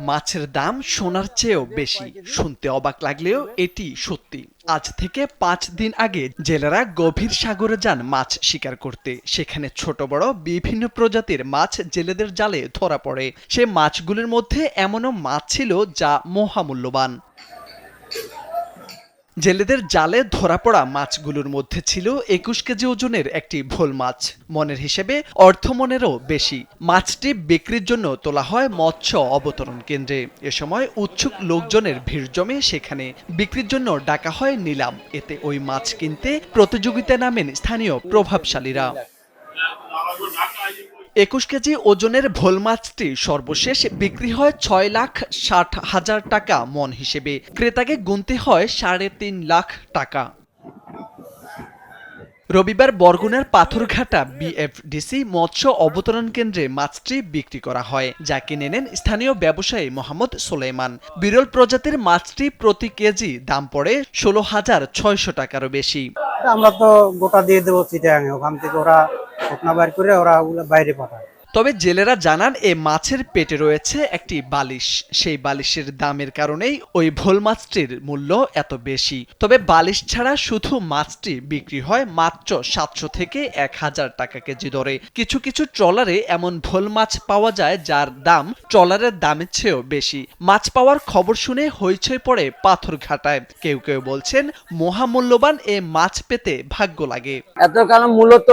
মাছের দাম সোনার চেয়েও বেশি। শুনতে অবাক লাগলেও এটি সত্যি। আজ থেকে পাঁচ দিন আগে জেলেরা গভীর সাগরে যান মাছ শিকার করতে। সেখানে ছোট, বড়, বিভিন্ন প্রজাতির মাছ জেলেদের জালে ধরা পড়ে। সে মাছগুলির মধ্যে এমনও মাছ ছিল যা মহামূল্যবান। জেলেদের জালে ধরা পড়া মাছগুলোর মধ্যে ছিল একুশ কেজি ওজনের একটি ভোল মাছ। মনের হিসেবে অর্থমনেরও বেশি। মাছটি বিক্রির জন্য তোলা হয় মৎস্য অবতরণ কেন্দ্রে। এ সময় উৎসুক লোকজনের ভিড় জমে সেখানে। বিক্রির জন্য ডাকা হয় নিলাম। এতে ওই মাছ কিনতে প্রতিযোগিতায় নামেন স্থানীয় প্রভাবশালীরা। একুশ কেজি ওজনের ভোল মাছটি সর্বশেষ বিক্রি হয় ছয় লাখ ষাট হাজার টাকা মন হিসেবে। ক্রেতাকে গুনতে হয় সাড়ে তিন লাখ টাকা। রবিবার বরগুনার পাথরঘাটা বিএফডিসি মৎস্য অবতরণ কেন্দ্রে মাছটি বিক্রি করা হয়, যা কিনে নেন স্থানীয় ব্যবসায়ী মোহাম্মদ সোলেমান বিরল প্রজাতির মাছটি প্রতি কেজি দাম পড়ে ষোলো হাজার ছয়শো টাকারও বেশি। আমরা তো গোটা দিয়ে দেবো ওখান থেকে ওরা শুকনা বাইর করে ওরা ওগুলো বাইরে পাঠায়। তবে জেলেরা জানান এ মাছের পেটে রয়েছে একটি বালিশ। সেই বালিশের দামের কারণেই ওই ভোল মাছটির মূল্য এত বেশি। তবে বালিশ ছাড়া শুধু মাছটি বিক্রি হয় মাত্র সাতশো থেকে এক হাজার টাকা কেজি দরে। কিছু কিছু ট্রলারে এমন ভোল মাছ পাওয়া যায় যার দাম ট্রলারের দামের চেয়েও বেশি। মাছ পাওয়ার খবর শুনে হইচই পড়ে পাথর ঘাটায়। কেউ কেউ বলছেন মহামূল্যবান এ মাছ পেতে ভাগ্য লাগে। এত কারণ মূলত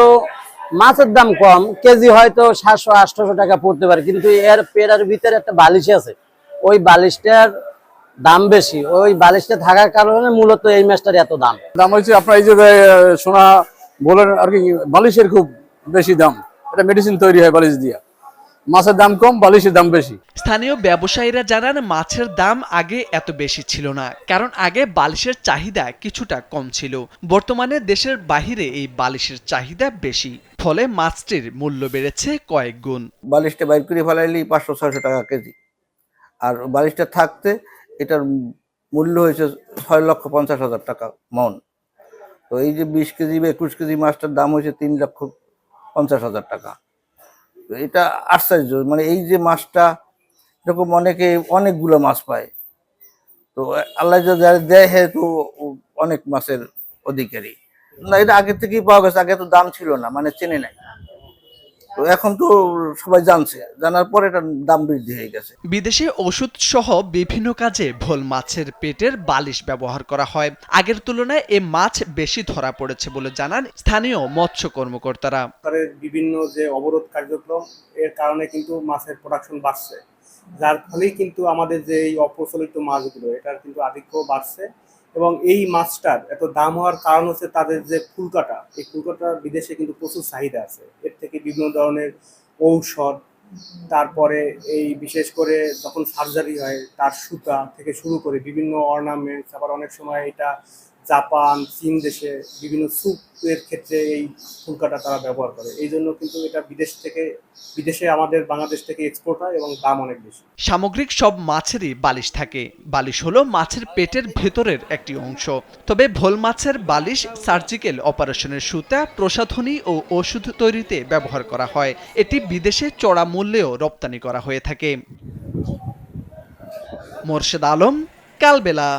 মাছের দাম কম, কেজি হয়তো সাতশো, আটশোশো টাকা পড়তে পারে, কিন্তু এর পেড়ার ভিতরে একটা বালিশ আছে। ওই বালিশটার দাম বেশি, ওই বালিশটা থাকার কারণে মূলত এই মাছটার এত দাম। দাম হয়েছে, আপনার এই যে সোনা বলেন আর কি, বালিশের খুব বেশি দাম। এটা মেডিসিন তৈরি হয় বালিশ দিয়া। মাছের দাম কম বালিশের দাম বেশি। স্থানীয় ব্যবসায়ীরা জানান মাছের দাম আগে এত বেশি ছিল না কারণ আগে বালিশের চাহিদা কিছুটা কম ছিল। বর্তমানে দেশের বাহিরে এই বালিশের চাহিদা বেশি ফলে মাছটির মূল্য বেড়েছে কয়েক গুণ। বালিশটা বাইর করে ফেলাইলি পাঁচশো ছয়শো টাকা কেজি। আর বালিশটা থাকতে এটার মূল্য হয়েছে ছয় লক্ষ পঞ্চাশ হাজার টাকা মন। তো এই যে বিশ কেজি বা একুশ কেজি মাছটার দাম হয়েছে তিন লক্ষ পঞ্চাশ হাজার টাকা। এটা আশ্চর্য। মানে এই যে মাছটা, এরকম অনেকে, অনেকগুলো মাছ পায়। তো আল্লাহ যারা দেয় হেতু অনেক মাছের অধিকারী। না, এটা আগে থেকেই পাওয়া গেছে, আগে তো দাম ছিল না মানে চেনে নাই। তো এখন তো সবাই জানছে জানার পরে এটার দাম বৃদ্ধি হয়ে গেছে। বিদেশে ওষুধ সহ বিভিন্ন কাজে ভোল মাছের পেটের বালিশ ব্যবহার করা হয়। আগের তুলনায় এ মাছ বেশি ধরা পড়েছে বলে জানান স্থানীয় মৎস্য কর্মকর্তারা। বিভিন্ন যে অবরোধ কার্যক্রম এর কারণে কিন্তু মাছের প্রোডাকশন বাড়ছে। যার ফলেই কিন্তু আমাদের যে এই অপ্রচলিত মাছগুলো এটার কিন্তু আধিক্য বাড়ছে। এবং এই মাছটার এত দাম হওয়ার কারণ হচ্ছে তাদের যে ফুলকাটা এই ফুলকাটার বিদেশে কিন্তু প্রচুর চাহিদা আছে। থেকে বিভিন্ন ধরনের ঔষধ, তারপরে এই বিশেষ করে যখন সার্জারি হয়, তার সুতা থেকে শুরু করে বিভিন্ন অর্নামেন্টস আবার অনেক সময় এটা জাপান, চীন দেশে বিভিন্ন স্যুপের ক্ষেত্রে এই ফুলকাটা তারা ব্যবহার করে। এই জন্য কিন্তু এটা বিদেশ থেকে, বিদেশে আমাদের বাংলাদেশ থেকে এক্সপোর্ট হয় এবং দাম অনেক বেশি। সামগ্রিক সব মাছেরই বালিশ থাকে। বালিশ হলো মাছের পেটের ভেতরের একটি অংশ। তবে ভোল মাছের বালিশ সার্জিক্যাল অপারেশনের সুতা, প্রসাধনী ও ওষুধ তৈরিতে ব্যবহার করা হয়। এটি বিদেশে চড়া মূল্যেও রপ্তানি করা হয়ে থাকে। মোর্শেদ আলম, কালবেলা।